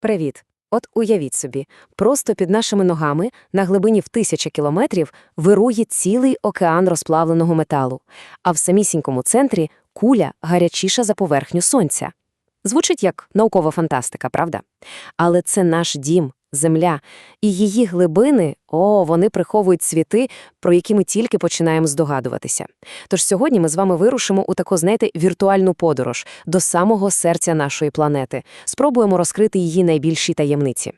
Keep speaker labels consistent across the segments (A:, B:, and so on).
A: Привіт. От уявіть собі, просто під нашими ногами на глибині в тисячі кілометрів вирує цілий океан розплавленого металу, а в самісінькому центрі куля гарячіша за поверхню сонця. Звучить як наукова фантастика, правда? Але це наш дім, земля, і її глибини, о, вони приховують світи, про які ми тільки починаємо здогадуватися. Тож сьогодні ми з вами вирушимо у таку, знаєте, віртуальну подорож до самого серця нашої планети. Спробуємо розкрити її найбільші таємниці.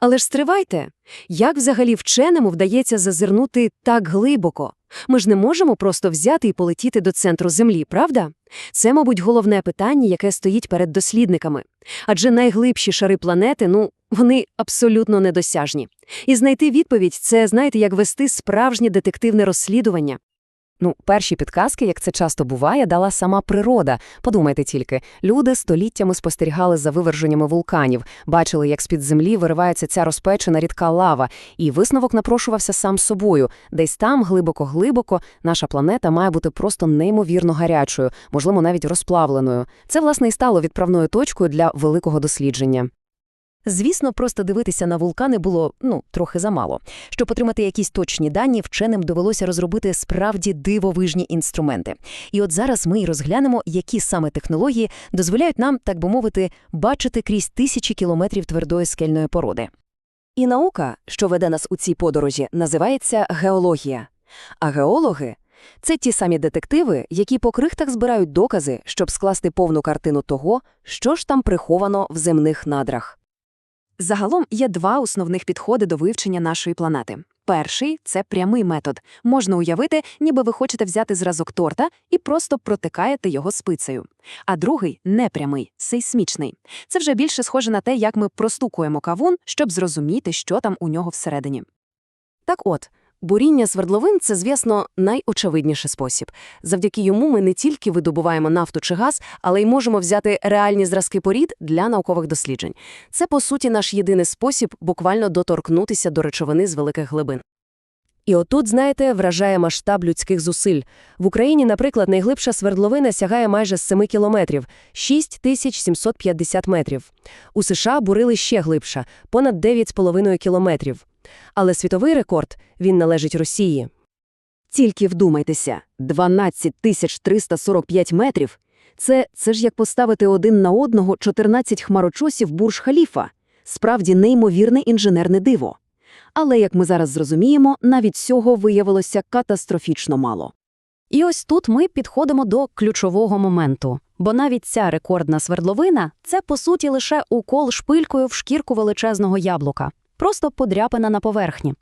A: Але ж стривайте, як взагалі вченому вдається зазирнути так глибоко? Ми ж не можемо просто взяти і полетіти до центру Землі, правда? Це, мабуть, головне питання, яке стоїть перед дослідниками. Адже найглибші шари планети, ну, вони абсолютно недосяжні. І знайти відповідь – це, знаєте, як вести справжнє детективне розслідування. Ну, перші підказки, як це часто буває, дала сама природа. Подумайте тільки, люди століттями спостерігали за виверженнями вулканів, бачили, як з-під землі виривається ця розпечена рідка лава, і висновок напрошувався сам собою. Десь там, глибоко-глибоко, наша планета має бути просто неймовірно гарячою, можливо, навіть розплавленою. Це, власне, і стало відправною точкою для великого дослідження. Звісно, просто дивитися на вулкани було, ну, трохи замало. Щоб отримати якісь точні дані, вченим довелося розробити справді дивовижні інструменти. І от зараз ми й розглянемо, які саме технології дозволяють нам, так би мовити, бачити крізь тисячі кілометрів твердої скельної породи. І наука, що веде нас у цій подорожі, називається геологія. А геологи – це ті самі детективи, які по крихтах збирають докази, щоб скласти повну картину того, що ж там приховано в земних надрах. Загалом є два основних підходи до вивчення нашої планети. Перший це прямий метод. Можна уявити, ніби ви хочете взяти зразок торта і просто протикаєте його спицею. А другий непрямий, сейсмічний. Це вже більше схоже на те, як ми простукуємо кавун, щоб зрозуміти, що там у нього всередині. Так от, буріння свердловин – це, звісно, найочевидніший спосіб. Завдяки йому ми не тільки видобуваємо нафту чи газ, але й можемо взяти реальні зразки порід для наукових досліджень. Це, по суті, наш єдиний спосіб буквально доторкнутися до речовини з великих глибин. І отут, знаєте, вражає масштаб людських зусиль. В Україні, наприклад, найглибша свердловина сягає майже 7 кілометрів – 6750 метрів. У США бурили ще глибше – понад 9,5 кілометрів. Але світовий рекорд, він належить Росії. Тільки вдумайтеся, 12 тисяч 345 метрів. Це, це ж як поставити один на одного 14 хмарочосів Бурж-Халіфа. Справді неймовірне інженерне диво. Але, як ми зараз зрозуміємо, навіть цього виявилося катастрофічно мало. І ось тут ми підходимо до ключового моменту. Бо навіть ця рекордна свердловина – це, по суті, лише укол шпилькою в шкірку величезного яблука. Просто подряпина на поверхні.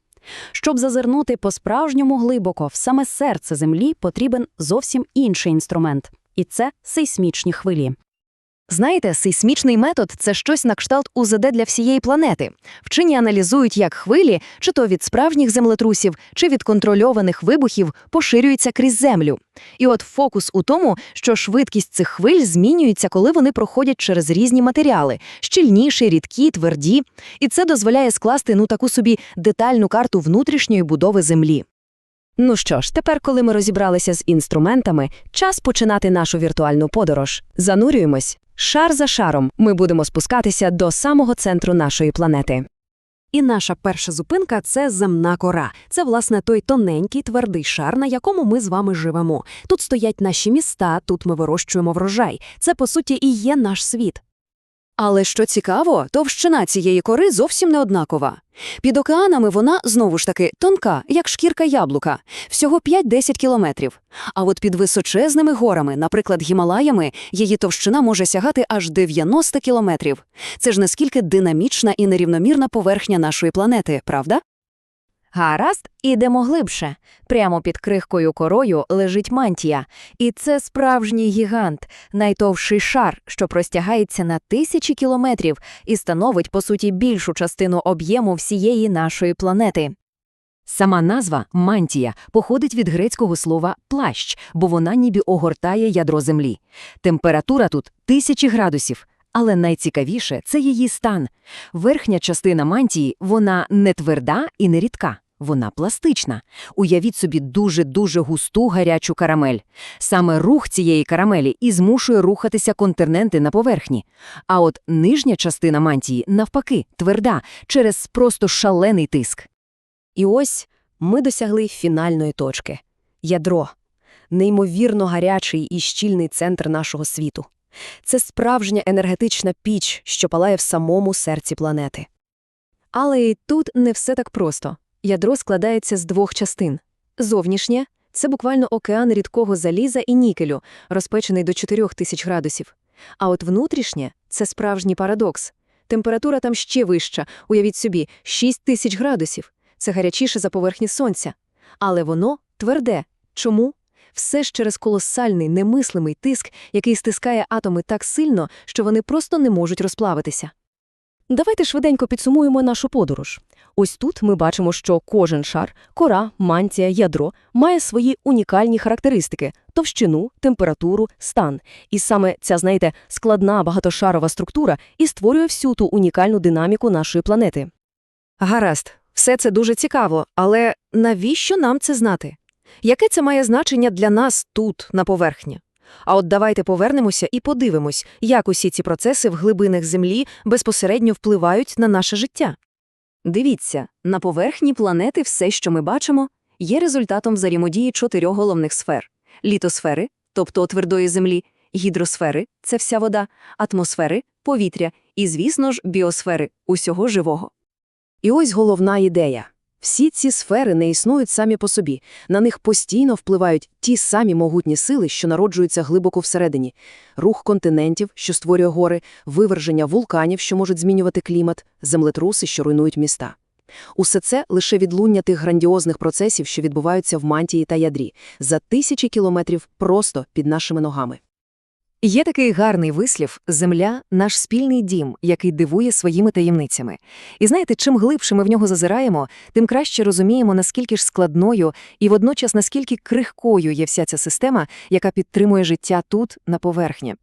A: Щоб зазирнути по-справжньому глибоко в саме серце Землі, потрібен зовсім інший інструмент. І це сейсмічні хвилі. Знаєте, сейсмічний метод – це щось на кшталт УЗД для всієї планети. Вчені аналізують, як хвилі, чи то від справжніх землетрусів, чи від контрольованих вибухів, поширюються крізь землю. І от фокус у тому, що швидкість цих хвиль змінюється, коли вони проходять через різні матеріали – щільніші, рідкі, тверді. І це дозволяє скласти ну таку собі детальну карту внутрішньої будови Землі. Ну що ж, тепер, коли ми розібралися з інструментами, час починати нашу віртуальну подорож. Занурюємось. Шар за шаром ми будемо спускатися до самого центру нашої планети. І наша перша зупинка це земна кора. Це, власне, той тоненький твердий шар, на якому ми з вами живемо. Тут стоять наші міста, тут ми вирощуємо врожай. Це, по суті, і є наш світ. Але що цікаво, товщина цієї кори зовсім не однакова. Під океанами вона, знову ж таки, тонка, як шкірка яблука, всього 5-10 кілометрів. А от під височезними горами, наприклад, Гімалаями, її товщина може сягати аж 90 кілометрів. Це ж наскільки динамічна і нерівномірна поверхня нашої планети, правда? Гаразд, ідемо глибше. Прямо під крихкою корою лежить мантія. І це справжній гігант, найтовший шар, що простягається на тисячі кілометрів і становить, по суті, більшу частину об'єму всієї нашої планети. Сама назва мантія походить від грецького слова плащ, бо вона ніби огортає ядро землі. Температура тут тисячі градусів. Але найцікавіше це її стан. Верхня частина мантії вона не тверда і не рідка.
B: Вона пластична. Уявіть собі дуже-дуже густу гарячу карамель. Саме рух цієї карамелі і змушує рухатися континенти на поверхні. А от нижня частина мантії, навпаки, тверда, через просто шалений тиск.
A: І ось ми досягли фінальної точки – ядро. Неймовірно гарячий і щільний центр нашого світу. Це справжня енергетична піч, що палає в самому серці планети. Але і тут не все так просто. Ядро складається з двох частин. Зовнішнє – це буквально океан рідкого заліза і нікелю, розпечений до 4000 градусів. А от внутрішнє – це справжній парадокс. Температура там ще вища, уявіть собі, 6000 градусів. Це гарячіше за поверхні сонця. Але воно тверде. Чому? Все ж через колосальний, немислимий тиск, який стискає атоми так сильно, що вони просто не можуть розплавитися. Давайте швиденько підсумуємо нашу подорож. Ось тут ми бачимо, що кожен шар, кора, мантія, ядро має свої унікальні характеристики – товщину, температуру, стан. І саме ця, знаєте, складна багатошарова структура і створює всю ту унікальну динаміку нашої планети. Гаразд, все це дуже цікаво, але навіщо нам це знати? Яке це має значення для нас тут, на поверхні? А от давайте повернемося і подивимось, як усі ці процеси в глибинах Землі безпосередньо впливають на наше життя. Дивіться, на поверхні планети все, що ми бачимо, є результатом взаємодії чотирьох головних сфер – літосфери, тобто твердої землі, гідросфери – це вся вода, атмосфери – повітря і, звісно ж, біосфери – усього живого. І ось головна ідея. Всі ці сфери не існують самі по собі. На них постійно впливають ті самі могутні сили, що народжуються глибоко всередині. Рух континентів, що створює гори, виверження вулканів, що можуть змінювати клімат, землетруси, що руйнують міста. Усе це лише відлуння тих грандіозних процесів, що відбуваються в мантії та ядрі, за тисячі кілометрів просто під нашими ногами. Є такий гарний вислів «Земля – наш спільний дім, який дивує своїми таємницями». І знаєте, чим глибше ми в нього зазираємо, тим краще розуміємо, наскільки ж складною і водночас наскільки крихкою є вся ця система, яка підтримує життя тут, на поверхні.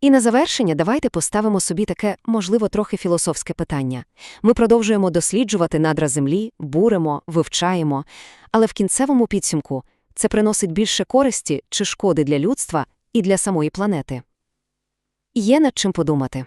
A: І на завершення давайте поставимо собі таке, можливо, трохи філософське питання. Ми продовжуємо досліджувати надра Землі, буримо, вивчаємо, але в кінцевому підсумку це приносить більше користі чи шкоди для людства і для самої планети. Є над чим подумати.